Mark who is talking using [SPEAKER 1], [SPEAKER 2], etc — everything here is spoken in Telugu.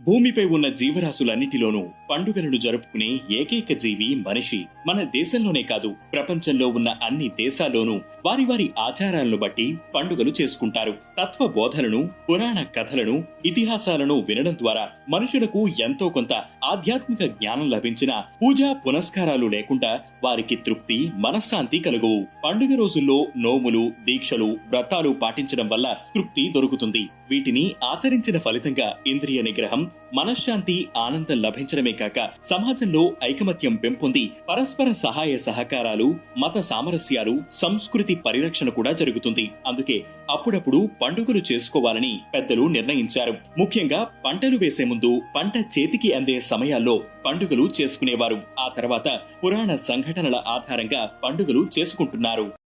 [SPEAKER 1] భూమిపై ఉన్న జీవరాశులన్నిటిలోనూ పండుగలను జరుపుకునే ఏకైక జీవి మనిషి. మన దేశంలోనే కాదు ప్రపంచంలో ఉన్న అన్ని దేశాల్లోనూ వారి వారి ఆచారాలను బట్టి పండుగలు చేసుకుంటారు. తత్వ బోధనను పురాణ కథలను ఇతిహాసాలను వినడం ద్వారా మనుషులకు ఎంతో కొంత ఆధ్యాత్మిక జ్ఞానం లభించిన పూజా పునస్కారాలు లేకుండా వారికి తృప్తి మనశ్శాంతి కలుగువు. పండుగ రోజుల్లో నోములు దీక్షలు వ్రతాలు పాటించడం వల్ల తృప్తి దొరుకుతుంది. వీటిని ఆచరించిన ఫలితంగా ఇంద్రియ నిగ్రహం మనశ్శాంతి ఆనందం లభించడమే కాక సమాజంలో ఐకమత్యం పెంపొంది పరస్పర సహాయ సహకారాలు మత సామరస్యాలు సంస్కృతి పరిరక్షణ కూడా జరుగుతుంది. అందుకే అప్పుడప్పుడు పండుగలు చేసుకోవాలని పెద్దలు నిర్ణయించారు. ముఖ్యంగా పంటలు వేసే ముందు పంట చేతికి అందే సమయాల్లో పండుగలు చేసుకునేవారు. ఆ తర్వాత పురాణ సంఘటనల ఆధారంగా పండుగలు చేసుకుంటున్నారు.